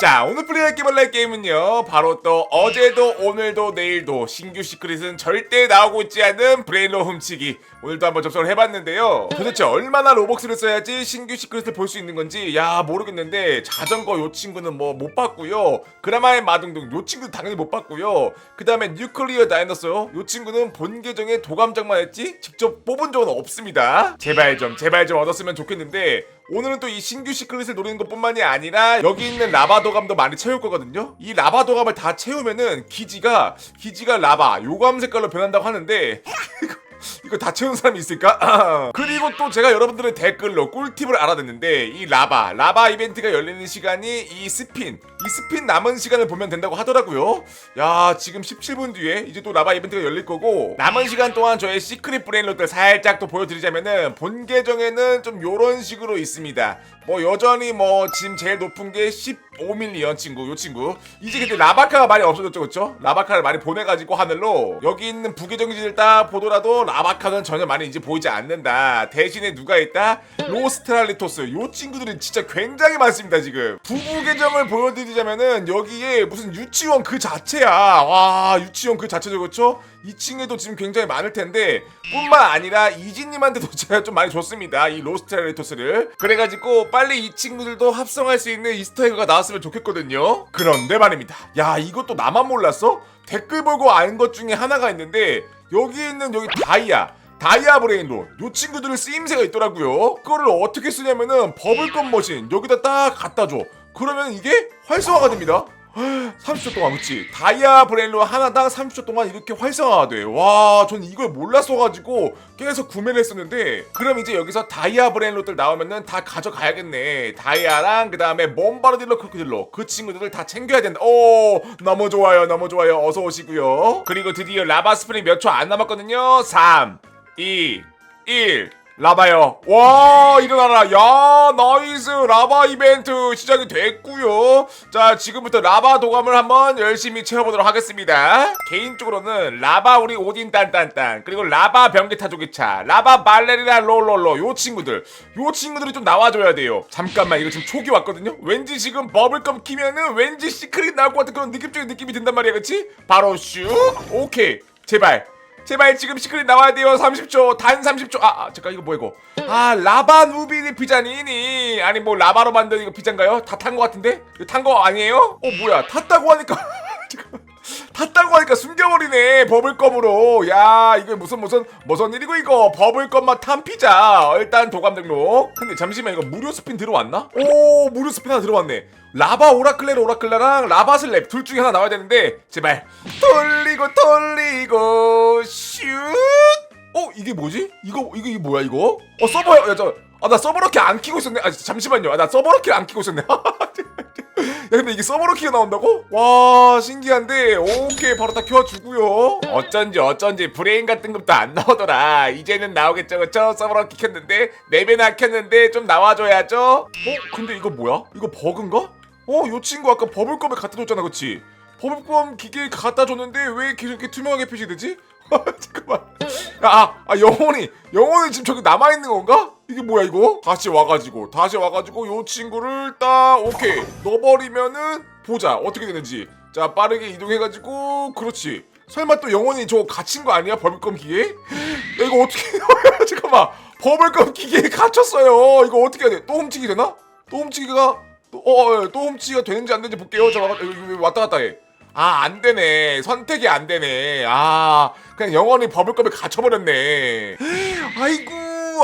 자 오늘 플레이할 게임을 게임은요 바로 또 어제도 오늘도 내일도 신규 시크릿은 절대 나오고 있지 않은 브레인로 훔치기. 오늘도 한번 접속을 해봤는데요. 도대체 얼마나 로벅스를 써야지 신규 시크릿을 볼 수 있는 건지 야 모르겠는데 자전거 요 친구는 뭐 못 봤고요. 그라마의 마둥둥 요 친구는 당연히 못 봤고요. 그 다음에 뉴클리어 다이너소 요. 친구는 본 계정에 도감장만 했지 직접 뽑은 적은 없습니다. 제발 좀 제발 좀 얻었으면 좋겠는데 오늘은 또 이 신규 시크릿을 노리는 것뿐만이 아니라 여기 있는 라바 도감도 많이 채울 거거든요. 이 라바 도감을 다 채우면은 기지가 기지가 라바 요감 색깔로 변한다고 하는데 이거 다 채운 사람이 있을까? 그리고 또 제가 여러분들의 댓글로 꿀팁을 알아냈는데 이 라바 라바 이벤트가 열리는 시간이 이 스핀 이 스핀 남은 시간을 보면 된다고 하더라고요. 야 지금 17분 뒤에 이제 또 라바 이벤트가 열릴 거고 남은 시간 동안 저의 시크릿 브레인롯들 살짝 또 보여드리자면은 본 계정에는 좀 요런 식으로 있습니다. 뭐 여전히 뭐 지금 제일 높은 게 15밀리언 친구 요 친구 이제 근데 라바카가 많이 없어졌죠 그쵸? 라바카를 많이 보내가지고 하늘로 여기 있는 부계정지를 딱 보더라도 라바카는 전혀 많이 이제 보이지 않는다 대신에 누가 있다? 로스트랄리토스 요 친구들은 진짜 굉장히 많습니다 지금 부부 계정을 보여드리 자면은 여기에 무슨 유치원 그 자체야. 와 유치원 그 자체죠 그쵸? 2층에도 지금 굉장히 많을 텐데 뿐만 아니라 이진님한테도 제가 좀 많이 줬습니다 이 로스트랄리토스를. 그래가지고 빨리 이 친구들도 합성할 수 있는 이스터에그가 나왔으면 좋겠거든요. 그런데 말입니다. 야 이것도 나만 몰랐어? 댓글 보고 아는 것 중에 하나가 있는데 여기 있는 여기 다이아 다이아 브레인로 요 친구들을 쓰임새가 있더라고요. 그거를 어떻게 쓰냐면은 버블껌 머신 여기다 딱 갖다 줘 그러면 이게 활성화가 됩니다. 30초 동안 그치? 다이아 브레인로 하나당 30초 동안 이렇게 활성화가 돼와 전 이걸 몰랐어가지고 계속 구매를 했었는데 그럼 이제 여기서 다이아 브레인로들 나오면은 다 가져가야겠네. 다이아랑 그 다음에 몬바르딜러 크로코딜러. 그 친구들을 다 챙겨야 된다. 오 너무 좋아요 너무 좋아요. 어서 오시고요. 그리고 드디어 라바 스프링 몇 초 안 남았거든요. 3 2 1 라바요. 와, 일어나라. 야, 나이스. 라바 이벤트 시작이 됐고요. 자, 지금부터 라바 도감을 한번 열심히 채워보도록 하겠습니다. 개인적으로는 라바 우리 오딘 딴딴딴, 그리고 라바 변기 타 조기차, 라바 발레리나 롤롤로 요 친구들. 요 친구들이 좀 나와줘야 돼요. 잠깐만, 이거 지금 초기 왔거든요? 왠지 지금 버블껌 키면은 왠지 시크릿 나올 것 같은 그런 느낌적인 느낌이 든단 말이야, 그치? 바로 슈. 오케이. 제발. 제발 지금 시크릿 나와야 돼요 30초 단 30초 아, 아 잠깐 이거 뭐야 이거 아 라바 누비니 피자니니 아니 뭐 라바로 만든 이거 피자인가요? 다 탄 거 같은데? 이거 탄거 아니에요? 어 뭐야 탔다고 하니까. 탔다고 하니까 숨겨버리네 버블껌으로 야 이거 무슨 무슨 무슨 일이고 이거 버블껌만 탄 피자 일단 도감 등록 근데 잠시만 이거 무료 스핀 들어왔나? 오 무료 스핀 하나 들어왔네 라바 오라클레르 오라클레랑 라바 슬랩 둘 중에 하나 나와야 되는데 제발 돌리고 돌리고 슛 어 이게 뭐지? 이거 이거 이게 뭐야 이거? 어 서버 야저 아나 서버로키 안 키고 있었네. 아 잠시만요. 아, 나 서버로키 안 키고 있었네. 야 근데 이게 서버로 키가 나온다고? 와 신기한데 오케이 바로 다 켜주고요. 어쩐지 어쩐지 브레인 같은 것도 안 나오더라. 이제는 나오겠죠 그쵸? 서버로 키 켰는데 네 배나 켰는데 좀 나와줘야죠. 어 근데 이거 뭐야? 이거 버그인가? 어 요 친구 아까 버블껌에 갖다 줬잖아 그치? 버블껌 기계에 갖다 줬는데 왜 계속 이렇게 투명하게 표시되지? 잠깐만. 아, 아 영혼이 영혼이 지금 저기 남아 있는 건가? 이게 뭐야 이거? 다시 와가지고 다시 와가지고 요 친구를 딱 오케이 넣어버리면은 보자 어떻게 되는지. 자 빠르게 이동해가지고 그렇지. 설마 또 영혼이 저거 갇힌 거 아니야 버블껌 기계? 야 이거 어떻게? 잠깐만 버블껌 기계에 갇혔어요. 이거 어떻게 해야 돼? 또 훔치기 되나? 또 훔치기가 또, 어, 어, 또 훔치기가 되는지 안 되는지 볼게요. 저 왔다 갔다 해. 아, 안 되네. 선택이 안 되네. 아, 그냥 영원히 버블컵에 갇혀버렸네. 아이고,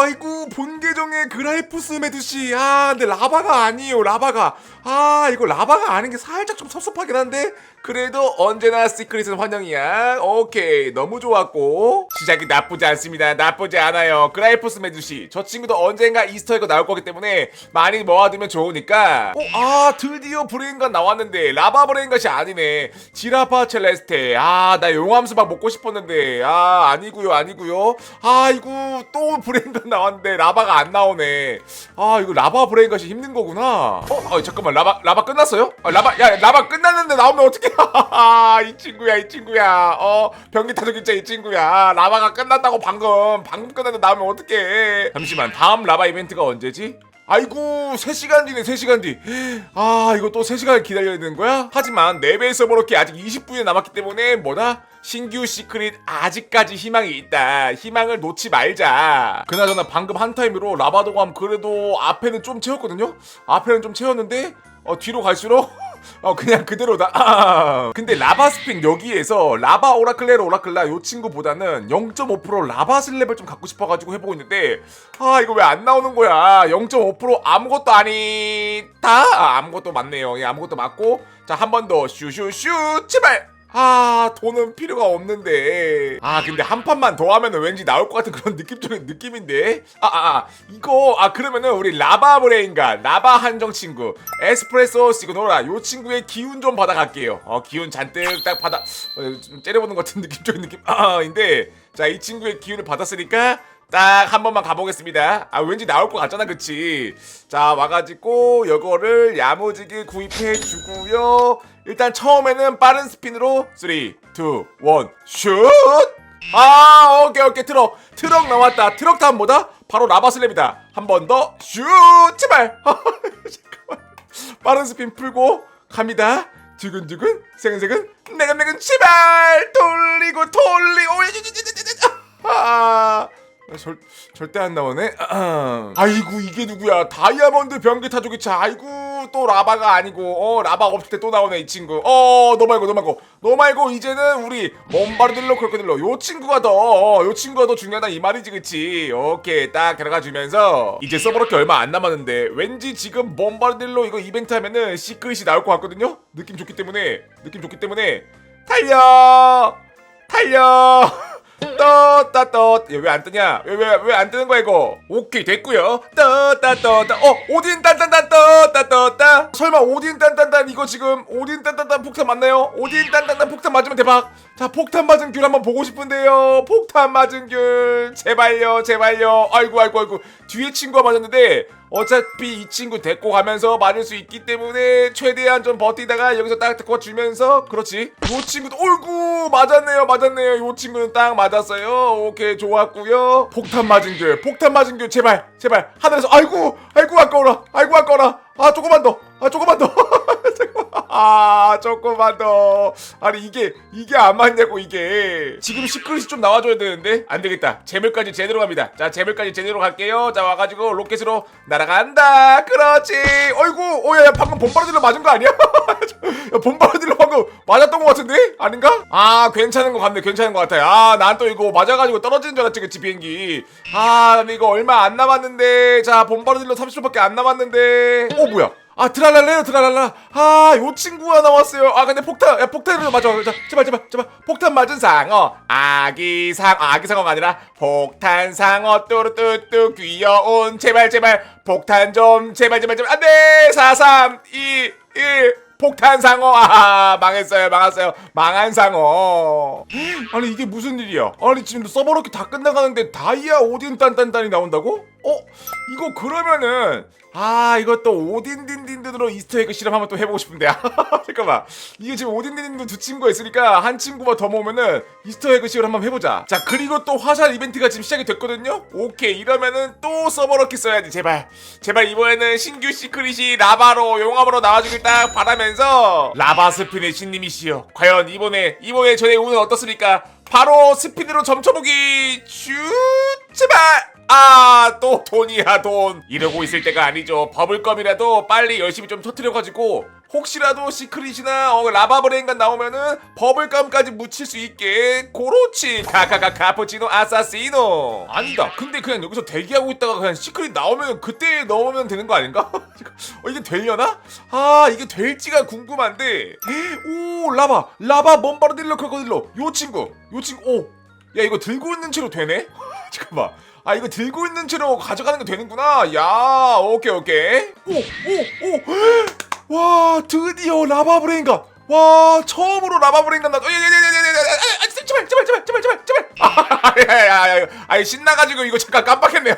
아이고, 본 계정에 그라이프스 메드씨. 아, 근데 라바가 아니에요, 라바가. 아, 이거 라바가 아닌 게 살짝 좀 섭섭하긴 한데, 그래도 언제나 시크릿은 환영이야. 오케이, 너무 좋았고. 시작이 나쁘지 않습니다. 나쁘지 않아요. 그라이프스 메드씨. 저 친구도 언젠가 이스터에그 나올 거기 때문에 많이 모아두면 좋으니까. 어, 아, 드디어 브레인갓 나왔는데, 라바 브레인갓이 아니네. 지라파 첼레스테. 아, 나 용암 수박 먹고 싶었는데. 아, 아니구요, 아니구요. 아이고, 또 브레인갓 나왔는데, 라바가 안 나오네. 아, 이거 라바 브레인갓이 힘든 거구나. 어, 어 잠깐만, 라바, 라바 끝났어요? 아, 라바, 야, 라바 끝났는데 나오면 어떡해. 이 친구야, 이 친구야. 어, 변기 타석인자 이 친구야. 라바가 끝났다고 방금. 방금 끝났는데 나오면 어떡해. 잠시만, 다음 라바 이벤트가 언제지? 아이고 3시간 뒤네 3시간 뒤아 이거 또 3시간 기다려야 되는 거야? 하지만 네배 서버로키 아직 20분이 남았기 때문에 뭐다? 신규 시크릿 아직까지 희망이 있다 희망을 놓지 말자 그나저나 방금 한 타임으로 라바도감 그래도 앞에는 좀 채웠거든요? 앞에는 좀 채웠는데 어 뒤로 갈수록 어 그냥 그대로다. 아, 근데 라바 스핀 여기에서 라바 오라클레르 오라클라 요 친구보다는 0.5% 라바 슬랩을 좀 갖고 싶어가지고 해보고 있는데 아 이거 왜 안 나오는 거야? 0.5% 아무것도 아니다. 아, 아무것도 맞네요. 예, 아무것도 맞고 자 한 번 더 슈슈슈 제발. 아 돈은 필요가 없는데. 아 근데 한 판만 더 하면은 왠지 나올 것 같은 그런 느낌적인 느낌인데. 아아 아, 아, 이거 아 그러면은 우리 라바 브레인과 라바 한정 친구 에스프레소 시그노라 요 친구의 기운 좀 받아갈게요. 어 기운 잔뜩 딱 받아 어, 좀 째려보는 것 같은 느낌적인 느낌. 아인데 자이 친구의 기운을 받았으니까 딱 한 번만 가보겠습니다. 아 왠지 나올 것 같잖아, 그치? 자 와가지고 요거를 야무지게 구입해 주고요. 일단 처음에는 빠른 스핀으로 3, 2, 1, 슛! 아 오케이 오케이 트럭 트럭 나왔다. 트럭 다음 뭐다? 바로 라바슬랩이다. 한 번 더 슛! 제발. 빠른 스핀 풀고 갑니다. 두근두근 세근세근 내근내근 제발 돌리고 돌리고 아 절, 절대 안 나오네. 아이고 이게 누구야? 다이아몬드 변기 타조기차. 아이고 또 라바가 아니고 어 라바 없을 때 또 나오네 이 친구. 어 너 말고 너 말고 너 말고 이제는 우리 몬바르딜로 크로코딜로 요 친구가 더요 친구가 더 중요하다 이 말이지 그치? 오케이 딱 들어가 주면서 이제 서버렇게 얼마 안 남았는데 왠지 지금 몬바르딜로 이거 이벤트 하면은 시크릿이 나올 것 같거든요. 느낌 좋기 때문에 느낌 좋기 때문에 달려 달려. 떠따떠. 왜안 뜨냐? 왜 왜 왜 안 뜨는 거야 이거? 오케이 됐고요. 떠따떠따 어 오딘 딴딴딴 떠따떠따 설마 오딘 딴딴딴 이거 지금 오딘 딴딴딴 폭탄 맞나요? 오딘 딴딴딴 폭탄 맞으면 대박. 자 폭탄 맞은 귤 한번 보고 싶은데요. 폭탄 맞은 귤. 제발요 제발요. 아이고 아이고 아이고. 뒤에 친구가 맞았는데 어차피 이 친구 데리고 가면서 맞을 수 있기 때문에 최대한 좀 버티다가 여기서 딱 데리고 주면서 그렇지? 요 친구도 어이구 맞았네요 맞았네요. 요 친구는 딱 맞았어요. 오케이 좋았고요. 폭탄 맞은 귤 폭탄 맞은 귤 제발 제발. 하늘에서 아이고 아이고 아까워라. 아이고 아까워라. 아 조금만 더아 조금만 더. 아 조금만 더. 아니 이게 이게 안 맞냐고 이게. 지금 시크릿이 좀 나와줘야 되는데? 안 되겠다. 재물까지 제대로 갑니다. 자 재물까지 제대로 갈게요. 자 와가지고 로켓으로 날아간다. 그렇지. 어이구 오야 방금 본바르딜로 맞은 거 아니야? 야, 본바르딜로 방금 맞았던 것 같은데? 아닌가? 아 괜찮은 것 같네. 괜찮은 것 같아요. 아 난 또 이거 맞아가지고 떨어지는 줄 알았지 그치 비행기. 아 이거 얼마 안 남았는데. 자 본바르딜로 30초밖에 안 남았는데. 어 뭐야 아 드랄랄레요 드랄랄라. 아요 친구가 나왔어요. 아 근데 폭탄 야 폭탄으로 맞아. 자, 제발 제발 제발. 폭탄 맞은 상어. 아기 상 아, 아기 상어가 아니라 폭탄 상어. 뚜루뚜뚜 귀여운. 제발 제발. 폭탄 좀 제발 제발 제발. 안돼! 4 3 2 1 폭탄 상어. 아 망했어요 망했어요. 망한 상어. 아니 이게 무슨 일이야? 아니 지금 서버로키 다 끝나가는데 다이아 오딘 딴딴딴이 나온다고? 어? 이거 그러면은 아 이것도 오딘딘딘딘으로 이스터에그 실험 한번 또 해보고 싶은데 아, 잠깐만. 이게 지금 오딘딘딘 두 친구가 있으니까 한 친구가 더 모으면은 이스터에그 실험 한번 해보자. 자 그리고 또 화살 이벤트가 지금 시작이 됐거든요? 오케이. 이러면은 또 서버로키 써야지. 제발. 제발 이번에는 신규 시크릿이 라바로 용암으로 나와주길 딱 바라면서. 라바 스핀의 신님이시여. 과연 이번에 이번에 저의 운은 어떻습니까? 바로 스피드로 점쳐보기 슈 제발 아 또 돈이야 돈. 이러고 있을 때가 아니죠. 버블껌이라도 빨리 열심히 좀 터트려가지고 혹시라도 시크릿이나 어, 라바브레인간 나오면은 버블껌까지 묻힐 수 있게. 고로치. 카카카 카푸치노 아사시노. 아니다. 근데 그냥 여기서 대기하고 있다가 그냥 시크릿 나오면 그때 넣으면 되는 거 아닌가? 어, 이게 되려나? 아 이게 될지가 궁금한데. 오 라바. 라바 몬바르딜로 크로코딜로. 요 친구. 요 친구. 오야 이거 들고 있는 채로 되네? 잠깐만 아 이거 들고 있는 채로 가져가는 게 되는구나 야 오케이 오케이 오 오 오 와 드디어 라바 브레인가 와 처음으로 라바 브레인가 나 제발 제발 제발 제발 제발 제발 아야야야 아 신나가지고 이거 잠깐 깜빡했네요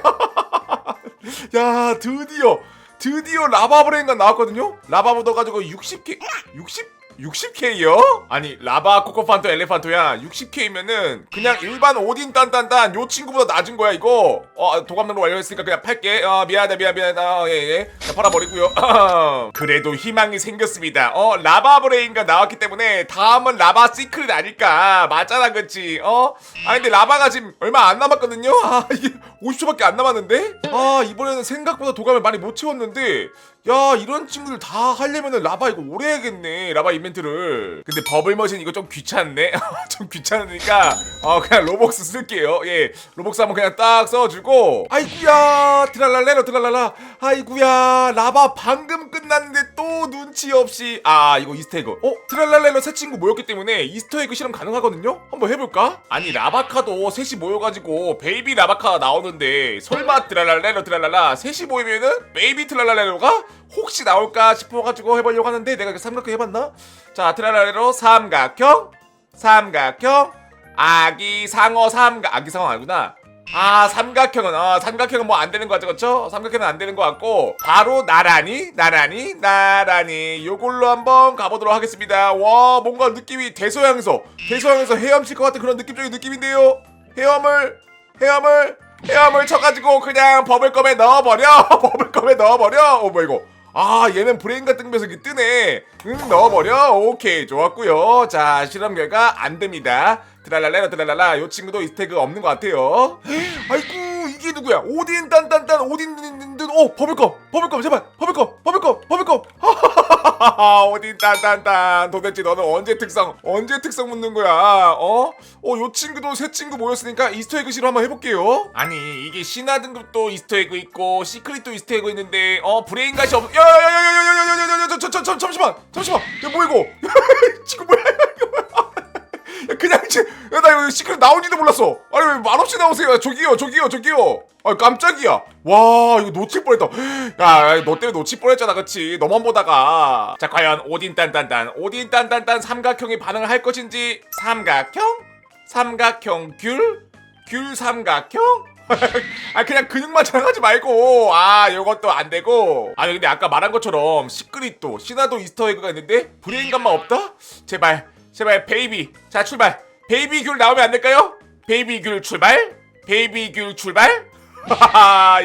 야 드디어 드디어 라바 브레인가 나왔거든요 라바 묻어가지고 60개 60 60K요? 아니 라바 코코판토 엘레판토야. 60K면은 그냥 일반 오딘 딴딴딴 요 친구보다 낮은 거야 이거. 어 도감으로 완료했으니까 그냥 팔게. 어 미안하다 미안 미안하다 예예. 팔아버리고요. 그래도 희망이 생겼습니다. 어 라바 브레인가 나왔기 때문에 다음은 라바 시크릿 아닐까. 맞잖아 그치? 어? 아 근데 라바가 지금 얼마 안 남았거든요? 아 이게 50초밖에 안 남았는데? 아 이번에는 생각보다 도감을 많이 못 채웠는데 야 이런 친구들 다 하려면은 라바 이거 오래 해야겠네 라바 이벤트를. 근데 버블머신 이거 좀 귀찮네? 좀 귀찮으니까 어 그냥 로벅스 쓸게요. 예 로벅스 한번 그냥 딱 써주고. 아이구야 트랄랄레로 트랄랄라 아이구야 라바 방금 끝났는데 또 눈치 없이. 아 이거 이스터에그 어? 트랄랄레로 새 친구 모였기 때문에 이스터에그 실험 가능하거든요? 한번 해볼까? 아니 라바카도 셋이 모여가지고 베이비 라바카 나오는데 설마 트랄랄레로 트랄랄라 셋이 모이면은 베이비 트랄랄레로가 혹시 나올까 싶어가지고 해보려고 하는데 내가 그 삼각형 해봤나? 자 트랄랄레로 삼각형 삼각형 아기 상어 삼각 아기 상어 아니구나 아 삼각형은 아 삼각형은 뭐 안 되는 거 같죠? 그쵸? 삼각형은 안 되는 거 같고 바로 나란히 나란히 나란히. 요걸로 한번 가보도록 하겠습니다. 와 뭔가 느낌이 대서양에서 대서양에서 헤엄칠 것 같은 그런 느낌적인 느낌인데요? 헤엄을 헤엄을 헤엄을 쳐가지고 그냥 버블껌에 넣어버려! 버블껌에 넣어버려! 어뭐 이거 아 얘는 브레인과 뜬면서 이렇게 뜨네. 응 넣어버려. 오케이 좋았고요. 자 실험 결과 안됩니다. 드랄랄레라 드랄랄라. 요 친구도 이스태그 없는 것 같아요. 아이고 이게 누구야? 오딘 딴딴딴 오딘 든든 오 버블껌 버블껌 제발 버블껌 버블껌 오딘 딴딴딴 도대체 너는 언제 특성 언제 특성 묻는 거야 어? 어요 친구도 새 친구 모였으니까 이스터에그 실험 한번 해볼게요 아니 이게 신화 등급도 이스터에그 있고 시크릿도 이스터에그 있는데 어 브레인갓이 없 야야야야야야야야야야야 저, 저, 저, 잠시만 잠시만 야 뭐야 이거 친구 뭐야 이제 야, 나 이거 시크릿 나온지도 몰랐어. 아니 왜 말없이 나오세요? 야, 저기요, 저기요, 저기요. 아 깜짝이야. 와 이거 놓칠 뻔했다. 야, 너 때문에 놓칠 뻔했잖아, 그치? 너만 보다가. 자, 과연 오딘 딴딴딴, 오딘 딴딴딴 삼각형이 반응을 할 것인지 삼각형, 삼각형 귤, 귤 삼각형. 아 그냥 근육만 자랑하지 말고 아 요것도 안 되고 아니 근데 아까 말한 것처럼 시크릿도 신화도 이스터에그가 있는데 브레인감만 없다? 제발 제발 베이비 자 출발 베이비 귤 나오면 안 될까요? 베이비 귤 출발 베이비 귤 출발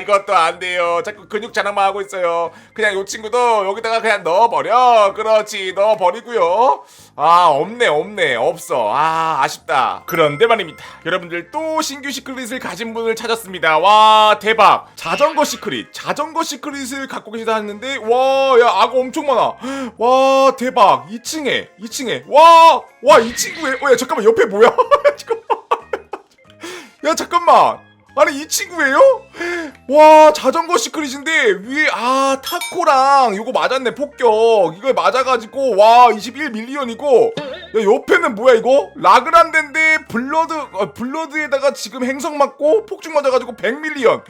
이것도 안 돼요. 자꾸 근육 자랑만 하고 있어요. 그냥 요 친구도 여기다가 그냥 넣어버려. 그렇지 넣어버리고요. 아 없네 없네. 없어. 아 아쉽다. 그런데 말입니다. 여러분들 또 신규 시크릿을 가진 분을 찾았습니다. 와 대박. 자전거 시크릿 자전거 시크릿을 갖고 계시다 했는데 와 야 악어 엄청 많아. 와 대박. 2층에 2층에. 와 와 이 친구에 어 야 잠깐만. 옆에 뭐야? 야 잠깐만 아니 이 친구예요? 와 자전거 시크릿인데 위에 아 타코랑 이거 맞았네 폭격. 이거 맞아가지고 와 21밀리언이고. 야 옆에는 뭐야 이거? 라그란데인데 블러드 어, 블러드에다가 지금 행성 맞고 폭죽 맞아가지고 100밀리언.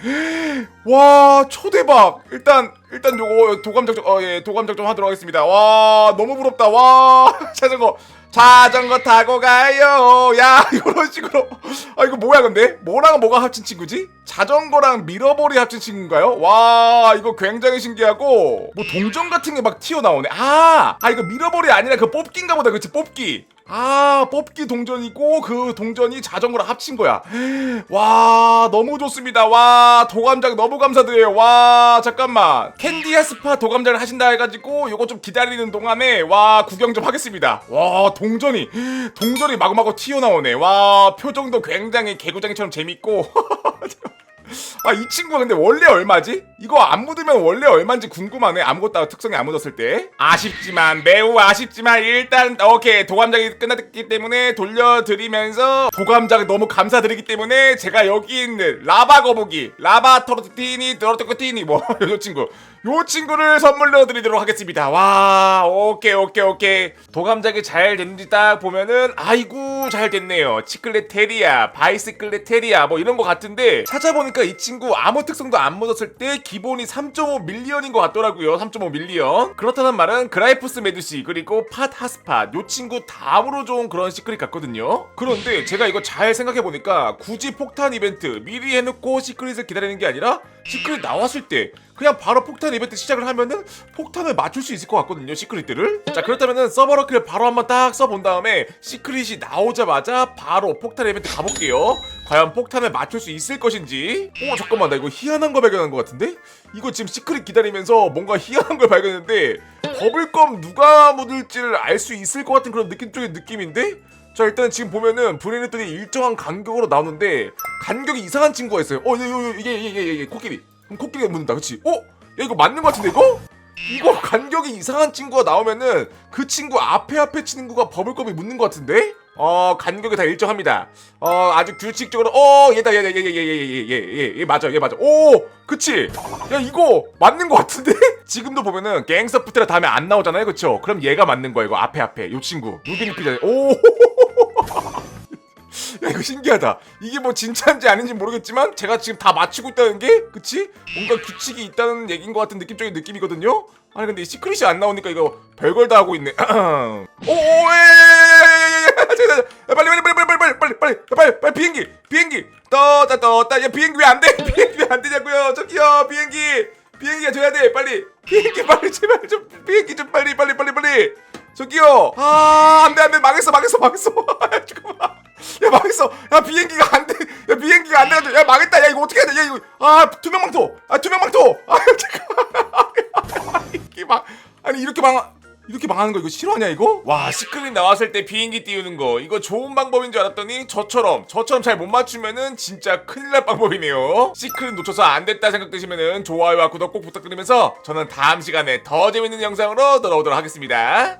와 초대박. 일단 일단 요거 도감 작전 어예 도감 작전 하도록 하겠습니다. 와 너무 부럽다. 와 자전거 자전거 타고 가요. 야 이런 식으로. 아 이거 뭐야 근데? 뭐랑 뭐가 합친 친구지? 자전거랑 미러볼이 합친 친구인가요? 와 이거 굉장히 신기하고. 뭐 동전 같은 게 막 튀어나오네. 아, 아 이거 미러볼이 아니라 그 뽑기인가 보다. 그치 뽑기 아 뽑기 동전이고 그 동전이 자전거랑 합친 거야. 와 너무 좋습니다. 와 도감장 너무 감사드려요. 와 잠깐만. 캔디아 스파 도감장을 하신다 해가지고 요거 좀 기다리는 동안에 와 구경 좀 하겠습니다. 와 동전이 동전이 마구마구 튀어나오네. 와 표정도 굉장히 개구장이처럼 재밌고 아 이 친구 근데 원래 얼마지? 이거 안 묻으면 원래 얼마인지 궁금하네. 아무것도 특성이 안 묻었을 때. 아쉽지만 매우 아쉽지만 일단 오케이. 도감장이 끝났기 때문에 돌려드리면서 도감장 너무 감사드리기 때문에 제가 여기 있는 라바 거북이 라바 토르티니 토르티니 뭐 요 친구 요 친구를 선물로 드리도록 하겠습니다. 와 오케이 오케이 오케이. 도감장이 잘 됐는지 딱 보면은 아이고 잘 됐네요. 치클레테리아 바이스클레테리아 뭐 이런 거 같은데 찾아보니까 이 친구 아무 특성도 안 묻었을 때 기본이 3.5 밀리언인 것 같더라고요. 3.5 밀리언. 그렇다는 말은 그라이프스 메두시 그리고 팟 하스팟 요 친구 다음으로 좋은 그런 시크릿 같거든요. 그런데 제가 이거 잘 생각해보니까 굳이 폭탄 이벤트 미리 해놓고 시크릿을 기다리는 게 아니라 시크릿 나왔을 때 그냥 바로 폭탄 이벤트 시작을 하면은 폭탄을 맞출 수 있을 것 같거든요 시크릿들을. 자 그렇다면은 서버러크를 바로 한번 딱 써본 다음에 시크릿이 나오자마자 바로 폭탄 이벤트 가볼게요. 과연 폭탄을 맞출 수 있을 것인지. 어 잠깐만 나 이거 희한한 거 발견한 것 같은데? 이거 지금 시크릿 기다리면서 뭔가 희한한 걸 발견했는데 버블껌 누가 묻을지를 알 수 있을 것 같은 그런 느낌 쪽의 느낌인데 자 일단 지금 보면은 브레인들이 일정한 간격으로 나오는데 간격이 이상한 친구가 있어요. 어, 이게 이게 이게 코끼리. 그럼 코끼리가 묻는다, 그렇지? 어, 야 이거 맞는 것 같은데 이거? 이거 간격이 이상한 친구가 나오면은 그 친구 앞에 앞에 친구가 버블컵이 묻는 것 같은데? 어 간격이 다 일정합니다. 어 아주 규칙적으로 어 얘다 얘다 얘얘얘얘얘얘얘 얘 맞아 얘 맞아. 오 그치? 야 이거 맞는 것 같은데? 지금도 보면은 갱서 푸테라 다음에 안 나오잖아요, 그쵸? 그럼 얘가 맞는 거야 이거 앞에 앞에 요 친구 누드니 피자. 오. 야 이거 신기하다. 이게 뭐 진짜인지 아닌지 모르겠지만 제가 지금 다 맞추고 있다는 게 그치? 뭔가 규칙이 있다는 얘기인 것 같은 느낌적인 느낌이거든요. 아니 근데 이 시크릿이 안 나오니까 이거 별걸 다 하고 있네. 빨리 빨리 빨리 빨리 빨리 빨리 빨리 빨리 빨리 비행기 비행기 떠다 떠다 야 비행기 왜 안 돼? 비행기 왜 안 되냐고요? 저기요 비행기 비행기가 줘야 돼 빨리 비행기 빨리 제발 좀 비행기 좀 빨리 빨리 빨리 빨리 저기요! 아 안돼 안돼. 망했어 망했어 망했어. 잠깐만. 야 망했어. 야 비행기가 안돼. 야 비행기가 안 돼가지고. 야 망했다. 야 이거 어떻게 해야 돼야 이거. 아 투명망토. 아 투명망토. 아 잠깐만. 아니 이렇게 망 이렇게 망하는 거 이거 싫어하냐 이거? 와 시크릿 나왔을 때 비행기 띄우는 거. 이거 좋은 방법인 줄 알았더니 저처럼 저처럼 잘 못 맞추면은 진짜 큰일 날 방법이네요. 시크릿 놓쳐서 안 됐다 생각되시면은 좋아요와 구독 꼭 부탁드리면서 저는 다음 시간에 더 재밌는 영상으로 돌아오도록 하겠습니다